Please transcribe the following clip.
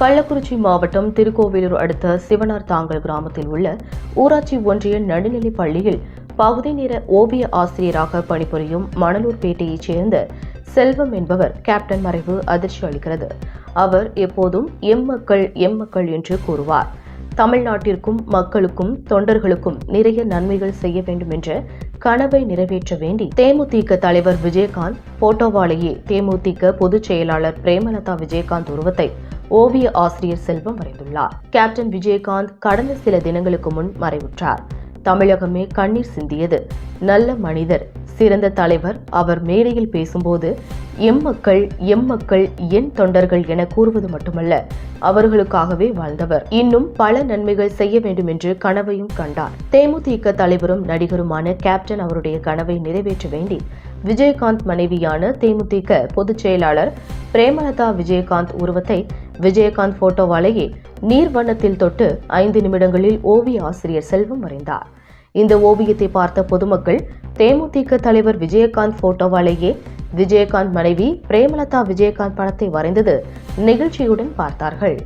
கள்ளக்குறிச்சி மாவட்டம் திருக்கோவிலூர் அடுத்த சிவனார் தாங்கல் கிராமத்தில் உள்ள ஊராட்சி ஒன்றிய நடுநிலைப் பள்ளியில் பகுதி நேர ஓவிய ஆசிரியராக பணிபுரியும் மணலூர்பேட்டையைச் சேர்ந்த செல்வம் என்பவர் கேப்டன் மறைவு அதிர்ச்சி அளிக்கிறது. அவர் எப்போதும் எம் மக்கள் எம் மக்கள் என்று கூறுவார். தமிழ்நாட்டிற்கும் மக்களுக்கும் தொண்டர்களுக்கும் நிறைய நன்மைகள் செய்ய வேண்டும் என்ற கனவை நிறைவேற்ற வேண்டி தேமுதிக தலைவர் விஜயகாந்த் போட்டோவாலேயே தேமுதிக பொதுச் செயலாளர் பிரேமலதா விஜயகாந்த் உருவத்தை ஓவிய ஆசிரியர் செல்வம் வரைந்துள்ளார். கேப்டன் விஜயகாந்த் கடந்த சில தினங்களுக்கு முன் மறைவுற்றார். தமிழகமே கண்ணீர் சிந்தியது. நல்ல மனிதர் சிறந்த தலைவர் அவர் மேடையில் பேசும்போது எம் மக்கள் எம் மக்கள் என் தொண்டர்கள் என கூறுவது மட்டுமல்ல அவர்களுக்காகவே வாழ்ந்தவர். இன்னும் பல நன்மைகள் செய்ய வேண்டும் என்று கனவையும் கண்டார். தேமுதிக தலைவரும் நடிகருமான கேப்டன் அவருடைய கனவை நிறைவேற்ற வேண்டி விஜயகாந்த் மனைவியான தேமுதிக பொதுச் செயலாளர் பிரேமலதா விஜயகாந்த் உருவத்தை விஜயகாந்த் போட்டோவாலேயே நீர் வண்ணத்தில் தொட்டு ஐந்து நிமிடங்களில் ஓவிய ஆசிரியர் செல்வம் வரைந்தார் இந்த ஓவியத்தை பார்த்த பொதுமக்கள் தேமுதிக தலைவர் விஜயகாந்த் போட்டோவாலேயே விஜயகாந்த் மனைவி பிரேமலதா விஜயகாந்த் படத்தை வரைந்தது நிகழ்ச்சியுடன் பார்த்தார்கள்.